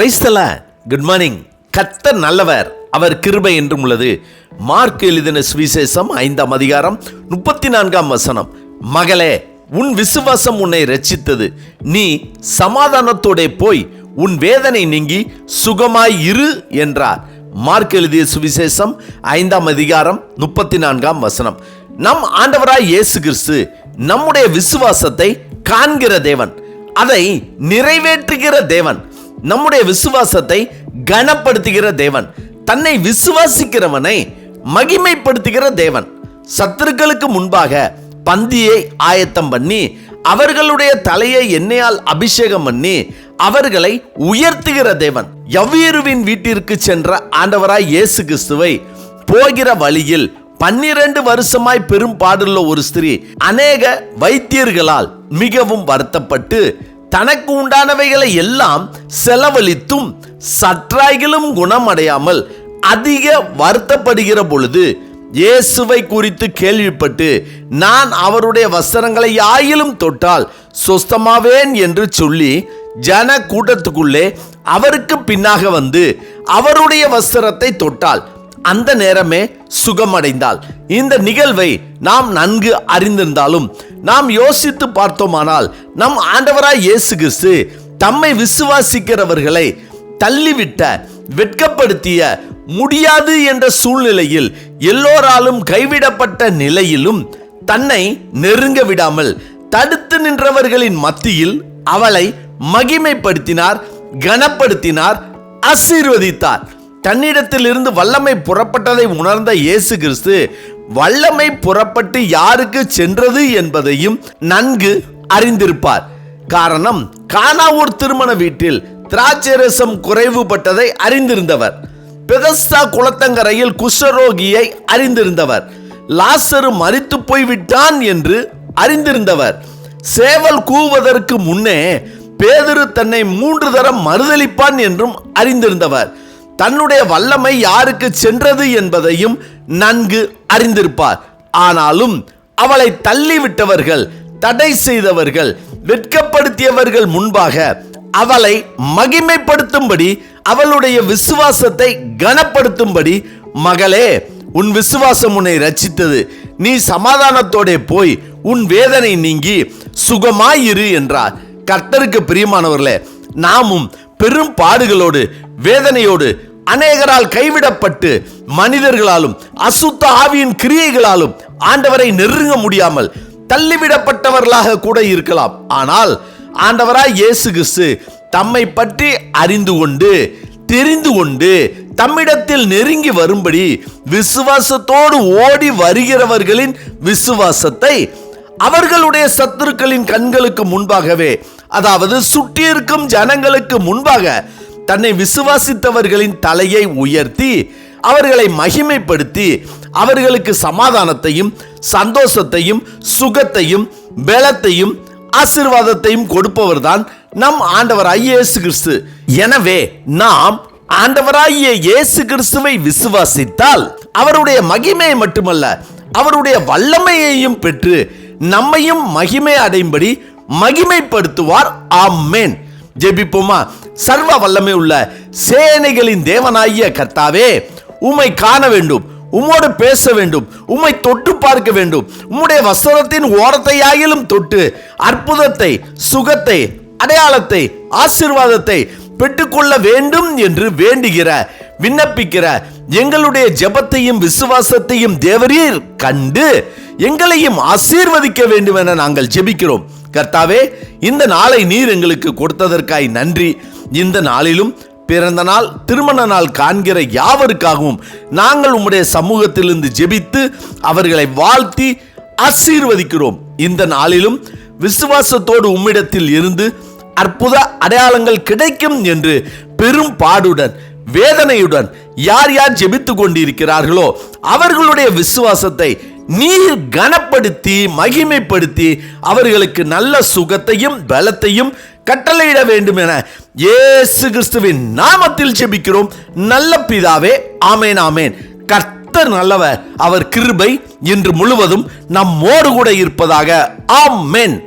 கிரைஸ்தல good morning கத்தர் நல்லவர். அவர் கிருபை என்றும் உள்ளது. மார்க் எழுதின சுவிசேஷம் ஐந்தாம் அதிகாரம் முப்பத்தி நான்காம் வசனம். மகளே உன் விசுவாசம் உன்னை ரச்சித்தது நீ சமாதானத்தோடே போய் உன் வேதனை நீங்கி சுகமாய் இரு என்றார். மார்க் எழுதிய சுவிசேஷம் ஐந்தாம் அதிகாரம் முப்பத்தி நான்காம் வசனம். நம் ஆண்டவராய் இயேசு கிறிஸ்து நம்முடைய விசுவாசத்தை காண்கிற தேவன். அதை நிறைவேற்றுகிற தேவன். நம்முடைய விசுவாசத்தை கனப்படுத்துகிற தேவன் தன்னை விசுவாசிக்கிறவனை மகிமைப்படுத்துகிற தேவன். சத்துருக்களுக்கு முன்பாக பந்தியை ஆயத்தம் பண்ணி அவர்களுடைய தலையை எண்ணெயால் அபிஷேகம் பண்ணி அவர்களை உயர்த்துகிற தேவன். யவ்வீருவின் வீட்டிற்கு சென்ற ஆண்டவராய் இயேசு கிறிஸ்துவை போகிற வழியில் பன்னிரண்டு வருஷமாய் பெரும் பாடுள்ள ஒரு ஸ்திரீ அநேக வைத்தியர்களால் மிகவும் வருத்தப்பட்டு தனக்கு உண்டானவைகளை எல்லாம் செலவழித்தும் சற்றாய்களும் குணமடையாமல் அதிக வருத்தப்படுகிற பொழுது இயேசுவை குறித்து கேள்விப்பட்டு நான் அவருடைய வஸ்திரங்களை ஆயிலும் தொட்டால் சொஸ்தமாவேன்? என்று சொல்லி ஜன கூட்டத்துக்குள்ளே அவருக்கு பின்னாக வந்து அவருடைய வஸ்திரத்தை தொட்டால் அந்த நேரமே சுகமடைந்தாள். இந்த நிகழ்வை நாம் நன்கு அறிந்திருந்தாலும் நாம் யோசித்து பார்த்தோமானால் நம் ஆண்டவராய் இயேசு கிறிஸ்து தம்மை விசுவாசிக்கிறவர்களை தள்ளிவிட்ட வெட்கப்படுத்திய முடியாது என்ற சூழ்நிலையில் எல்லோராலும் கைவிடப்பட்ட நிலையிலும் தன்னை நெருங்க விடாமல் தடுத்து நின்றவர்களின் மத்தியில் அவளை மகிமைப்படுத்தினார் கனப்படுத்தினார் ஆசீர்வதித்தார். தன்னிடத்திலிருந்து வல்லமை புறப்பட்டதை உணர்ந்த இயேசு கிறிஸ்து வல்லமை புறப்பட்டு யாருக்கு சென்றது என்பதையும் நன்கு அறிந்திருப்பார். காரணம் கானாவூர் திருமண வீட்டில் திராட்சரசம் குறைவுபட்டதை அறிந்திருந்தவர். பெதஸ்தா குளத்தங்கரையில் குஷ்டரோகியை அறிந்திருந்தவர். லாசரு மரித்து போய்விட்டான் என்று அறிந்திருந்தவர். சேவல் கூவதற்கு முன்னே பேதுரு தன்னை மூன்று தரம் மறுதளிப்பான் என்றும் அறிந்திருந்தவர். தன்னுடைய வல்லமை யாருக்கு சென்றது என்பதையும் நன்கு அறிந்திருப்பார். ஆனாலும் அவளை தள்ளிவிட்டவர்கள் தடை செய்தவர்கள் வெட்கப்படுத்தியவர்கள் முன்பாக அவளை மகிமைப்படுத்தும்படி அவளுடைய விசுவாசத்தை கனப்படுத்தும்படி மகளே உன் விசுவாசம் உன்னை ரச்சித்தது நீ சமாதானத்தோடே போய் உன் வேதனை நீங்கி சுகமாயிரு என்றார். கர்த்தருக்கு பிரியமானவர்களே நாமும் பெரும் பாடுகளோடு வேதனையோடு அநேகரால் கைவிடப்பட்டு மனிதர்களாலும் அசுத்த ஆவியின் கிரியைகளாலும் ஆண்டவரை நெருங்க முடியாமல் தள்ளிவிடப்பட்டவர்களாக கூட இருக்கலாம். ஆனால் ஆண்டவராய் இயேசு கிறிஸ்து தம்மை பற்றி அறிந்து கொண்டு தெரிந்து கொண்டு தம்மிடத்தில் நெருங்கி வரும்படி விசுவாசத்தோடு ஓடி வருகிறவர்களின் விசுவாசத்தை அவர்களுடைய சத்துருக்களின் கண்களுக்கு முன்பாகவே அதாவது சுற்றியிருக்கும் ஜனங்களுக்கு முன்பாக தன்னை விசுவாசித்தவர்களின் தலையை உயர்த்தி அவர்களை மகிமைப்படுத்தி அவர்களுக்கு சமாதானத்தையும் சந்தோஷத்தையும் சுகத்தையும் பலத்தையும் ஆசிர்வாதத்தையும் கொடுப்பவர்தான் நம் ஆண்டவராய் இயேசு கிறிஸ்து. எனவே நாம் ஆண்டவராகிய இயேசு கிறிஸ்துவை விசுவாசித்தால் அவருடைய மகிமையை மட்டுமல்ல அவருடைய வல்லமையையும் பெற்று நம்மையும் மகிமை அடையும்படி மகிமைப்படுத்துவார். ஆமென். ஜெபிப்போமா? சர்வ வல்லமை உள்ள சேனைகளின் தேவனாகிய கர்த்தாவே உம்மை காண வேண்டும் உம்மோடு பேச வேண்டும் உம்மை தொட்டு பார்க்க வேண்டும். உம்முடைய வசனத்தின் ஓரத்தையாயிலும் தொட்டு அற்புதத்தை சுகத்தை அடையாளத்தை ஆசீர்வாதத்தை பெற்றுக்கொள்ள வேண்டும் என்று வேண்டுகிற விண்ணப்பிக்கிற எங்களுடைய ஜெபத்தையும் விசுவாசத்தையும் தேவரீர் கண்டு எங்களையும் ஆசீர்வதிக்க வேண்டும் என நாங்கள் ஜெபிக்கிறோம். கர்த்தாவே இந்த நாளை நீர் எங்களுக்கு கொடுத்ததற்காய் நன்றி. இந்த நாளிலும் பிறந்த நாள் திருமண நாள் காண்கிற யாவருக்காகவும் நாங்கள் உம்முடைய சமூகத்திலிருந்து ஜெபித்து அவர்களை வாழ்த்தி ஆசீர்வதிக்கிறோம். இந்த நாளிலும் விசுவாசத்தோடு உம்மிடத்தில் இருந்து அற்புத அடையாளங்கள் கிடைக்கும் என்று பெரும் பாடுடன் வேதனையுடன் யார் யார் ஜெபித்து கொண்டிருக்கிறார்களோ அவர்களுடைய விசுவாசத்தை நீர் கனப்படுத்தி மகிமைப்படுத்தி அவர்களுக்கு நல்ல சுகத்தையும் பலத்தையும் கட்டளையிட வேண்டும் என இயேசு கிறிஸ்துவின் நாமத்தில் ஜெபிக்கிறோம். நல்ல பிதாவே ஆமேன் ஆமேன். கர்த்தர் நல்லவர். அவர் கிருபை இன்று முழுவதும் நம்மோடு கூட இருப்பதாக. ஆமேன்.